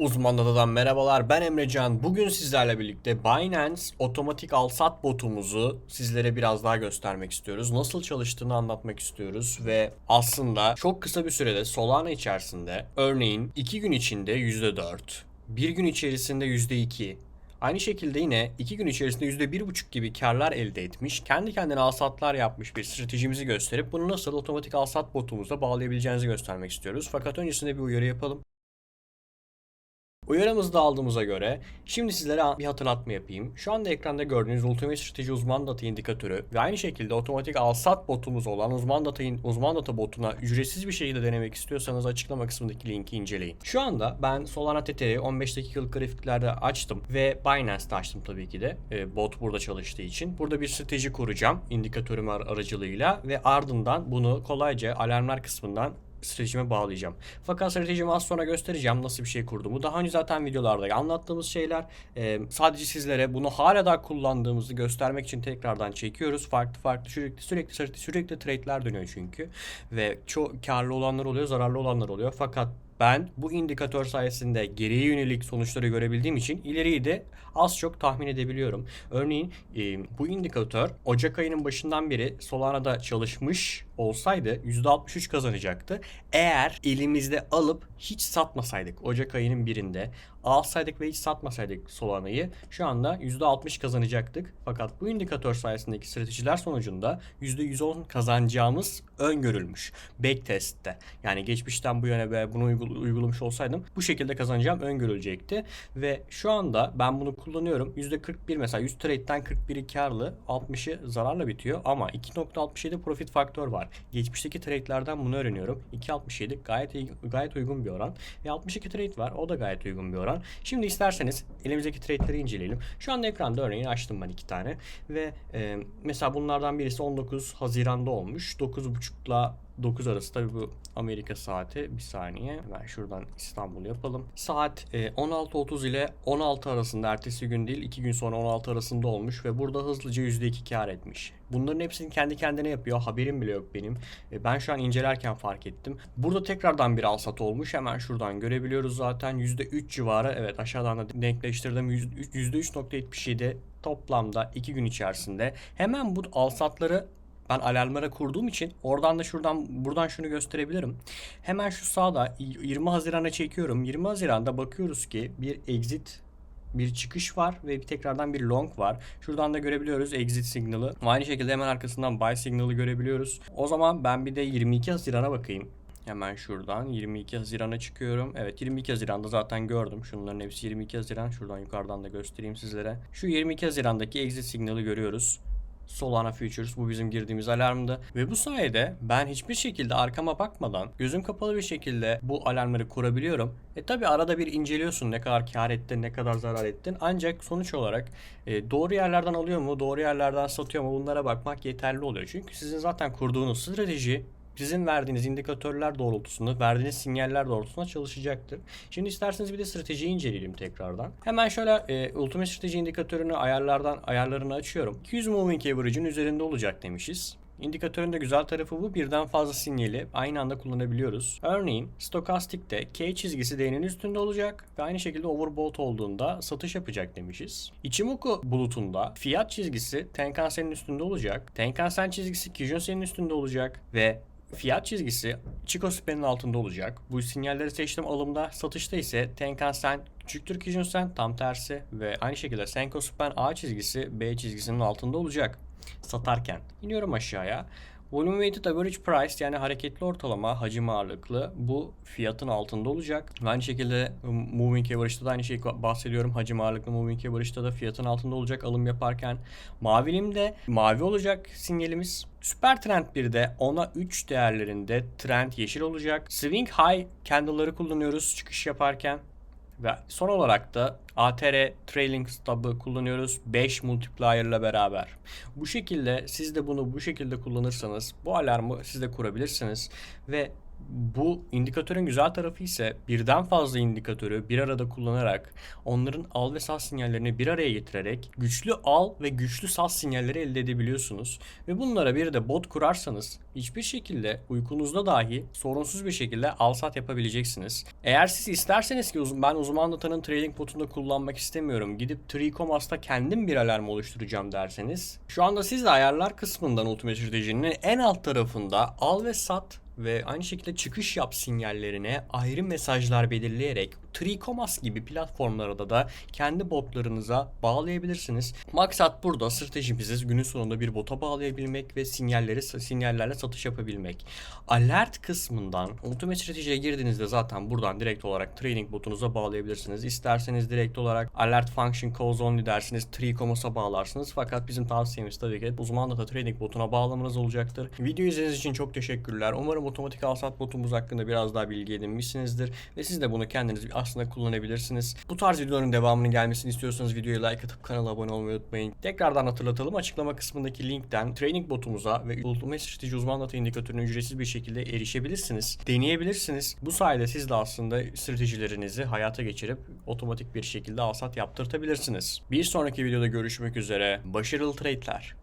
Uzman merhabalar. Ben Emrecan. Bugün sizlerle birlikte Binance otomatik al-sat botumuzu sizlere biraz daha göstermek istiyoruz. Nasıl çalıştığını anlatmak istiyoruz ve aslında çok kısa bir sürede Solana içerisinde örneğin 2 gün içinde %4, 1 gün içerisinde %2, Aynı şekilde yine 2 gün içerisinde %1,5 gibi karlar elde etmiş, kendi kendine alsatlar yapmış bir stratejimizi gösterip bunu nasıl otomatik alsat botumuza bağlayabileceğinizi göstermek istiyoruz. Fakat öncesinde bir uyarı yapalım. Uyarımızı da aldığımıza göre şimdi sizlere bir hatırlatma yapayım. Şu anda ekranda gördüğünüz Ultimate Strateji Uzman Data indikatörü ve aynı şekilde otomatik alsat botumuz olan Uzman Data, Uzman Data botuna ücretsiz bir şekilde denemek istiyorsanız açıklama kısmındaki linki inceleyin. Şu anda ben Solana TT'yi 15 dakikalık grafiklerde açtım ve Binance'de açtım tabii ki de. E, bot burada çalıştığı için. Burada bir strateji kuracağım indikatörüm ar- aracılığıyla ve ardından bunu kolayca alarmlar kısmından stratejime bağlayacağım. Fakat stratejimi az sonra göstereceğim nasıl bir şey kurduğumu. Daha önce zaten videolarda anlattığımız şeyler. Ee, sadece sizlere bunu hala daha kullandığımızı göstermek için tekrardan çekiyoruz. Farklı farklı sürekli sürekli sürekli, sürekli trade'ler dönüyor çünkü. Ve çok karlı olanlar oluyor, zararlı olanlar oluyor. Fakat ben bu indikatör sayesinde geriye yönelik sonuçları görebildiğim için ileriyi de az çok tahmin edebiliyorum. Örneğin e, bu indikatör Ocak ayının başından beri Solana'da çalışmış olsaydı %63 kazanacaktı. Eğer elimizde alıp hiç satmasaydık Ocak ayının birinde alsaydık ve hiç satmasaydık Solana'yı şu anda %60 kazanacaktık. Fakat bu indikatör sayesindeki stratejiler sonucunda %110 kazanacağımız öngörülmüş. Backtest'te. Yani geçmişten bu yana ve bunu uygul- uygulamış olsaydım bu şekilde kazanacağım öngörülecekti. Ve şu anda ben bunu kullanıyorum. %41 mesela 100 trade'den 41'i karlı 60'ı zararla bitiyor ama 2.67 profit faktör var. Geçmişteki trade'lerden bunu öğreniyorum. 2.67 gayet gayet uygun bir oran. Ve 62 trade var. O da gayet uygun bir oran. Şimdi isterseniz elimizdeki trade'leri inceleyelim. Şu anda ekranda örneğin açtım ben iki tane. Ve e, mesela bunlardan birisi 19 Haziran'da olmuş. 9.30'la 9 arası tabii bu Amerika saati. Bir saniye. Hemen şuradan İstanbul yapalım. Saat e, 16.30 ile 16 arasında ertesi gün değil 2 gün sonra 16 arasında olmuş ve burada hızlıca %2 kar etmiş. Bunların hepsini kendi kendine yapıyor. Haberim bile yok benim. E, ben şu an incelerken fark ettim. Burada tekrardan bir alsat olmuş. Hemen şuradan görebiliyoruz zaten. %3 civarı. Evet aşağıdan da denkleştirdim. %3.77 toplamda 2 gün içerisinde. Hemen bu alsatları ben alarmlara kurduğum için oradan da şuradan buradan şunu gösterebilirim. Hemen şu sağda 20 Haziran'a çekiyorum. 20 Haziran'da bakıyoruz ki bir exit bir çıkış var ve bir tekrardan bir long var. Şuradan da görebiliyoruz exit signal'ı. Aynı şekilde hemen arkasından buy signal'ı görebiliyoruz. O zaman ben bir de 22 Haziran'a bakayım. Hemen şuradan 22 Haziran'a çıkıyorum. Evet 22 Haziran'da zaten gördüm. Şunların hepsi 22 Haziran. Şuradan yukarıdan da göstereyim sizlere. Şu 22 Haziran'daki exit signal'ı görüyoruz. Solana Futures bu bizim girdiğimiz alarmdı. Ve bu sayede ben hiçbir şekilde arkama bakmadan gözüm kapalı bir şekilde bu alarmları kurabiliyorum. E tabi arada bir inceliyorsun ne kadar kar ettin ne kadar zarar ettin. Ancak sonuç olarak e, doğru yerlerden alıyor mu doğru yerlerden satıyor mu bunlara bakmak yeterli oluyor. Çünkü sizin zaten kurduğunuz strateji sizin verdiğiniz indikatörler doğrultusunda, verdiğiniz sinyaller doğrultusunda çalışacaktır. Şimdi isterseniz bir de stratejiyi inceleyelim tekrardan. Hemen şöyle e, Ultimate Strateji indikatörünü ayarlardan ayarlarını açıyorum. 200 Moving Average'in üzerinde olacak demişiz. İndikatörün de güzel tarafı bu. Birden fazla sinyali aynı anda kullanabiliyoruz. Örneğin stokastikte K çizgisi D'nin üstünde olacak ve aynı şekilde overbought olduğunda satış yapacak demişiz. Ichimoku bulutunda fiyat çizgisi Tenkan-sen'in üstünde olacak. Tenkan-sen çizgisi Kijun-sen'in üstünde olacak ve Fiyat çizgisi Chico Span'ın altında olacak. Bu sinyalleri seçtim alımda. Satışta ise Tenkan Sen küçüktür Kijun tam tersi ve aynı şekilde Senko Span A çizgisi B çizgisinin altında olacak satarken. İniyorum aşağıya. Volume Weighted Average Price yani hareketli ortalama hacim ağırlıklı bu fiyatın altında olacak. Aynı şekilde Moving Average'da da aynı şeyi bahsediyorum. Hacim ağırlıklı Moving Average'da da fiyatın altında olacak alım yaparken. Mavilimde mavi olacak sinyalimiz. Süper Trend 1'de 10'a 3 değerlerinde trend yeşil olacak. Swing High candle'ları kullanıyoruz çıkış yaparken. Ve son olarak da ATR Trailing Stub'ı kullanıyoruz 5 multiplier ile beraber. Bu şekilde siz de bunu bu şekilde kullanırsanız bu alarmı siz de kurabilirsiniz ve Bu indikatörün güzel tarafı ise birden fazla indikatörü bir arada kullanarak onların al ve sat sinyallerini bir araya getirerek güçlü al ve güçlü sat sinyalleri elde edebiliyorsunuz. Ve bunlara bir de bot kurarsanız hiçbir şekilde uykunuzda dahi sorunsuz bir şekilde al sat yapabileceksiniz. Eğer siz isterseniz ki ben uzman datanın trading botunda kullanmak istemiyorum gidip Tricomas'ta kendim bir alarm oluşturacağım derseniz şu anda siz de ayarlar kısmından Ultimate Strategy'nin en alt tarafında al ve sat ve aynı şekilde çıkış yap sinyallerine ayrı mesajlar belirleyerek Tricomas gibi platformlarda da kendi botlarınıza bağlayabilirsiniz. Maksat burada stratejimizi günün sonunda bir bota bağlayabilmek ve sinyalleri sinyallerle satış yapabilmek. Alert kısmından Ultimate Strategy'ye girdiğinizde zaten buradan direkt olarak trading botunuza bağlayabilirsiniz. İsterseniz direkt olarak alert function calls only dersiniz Tricomas'a bağlarsınız. Fakat bizim tavsiyemiz tabii ki uzman data trading botuna bağlamanız olacaktır. Video izlediğiniz için çok teşekkürler. Umarım otomatik alsat botumuz hakkında biraz daha bilgi edinmişsinizdir ve siz de bunu kendiniz aslında kullanabilirsiniz. Bu tarz videoların devamının gelmesini istiyorsanız videoya like atıp kanala abone olmayı unutmayın. Tekrardan hatırlatalım açıklama kısmındaki linkten trading botumuza ve Ultimate Strateji Uzman Data ücretsiz bir şekilde erişebilirsiniz. Deneyebilirsiniz. Bu sayede siz de aslında stratejilerinizi hayata geçirip otomatik bir şekilde alsat yaptırtabilirsiniz. Bir sonraki videoda görüşmek üzere. Başarılı trade'ler.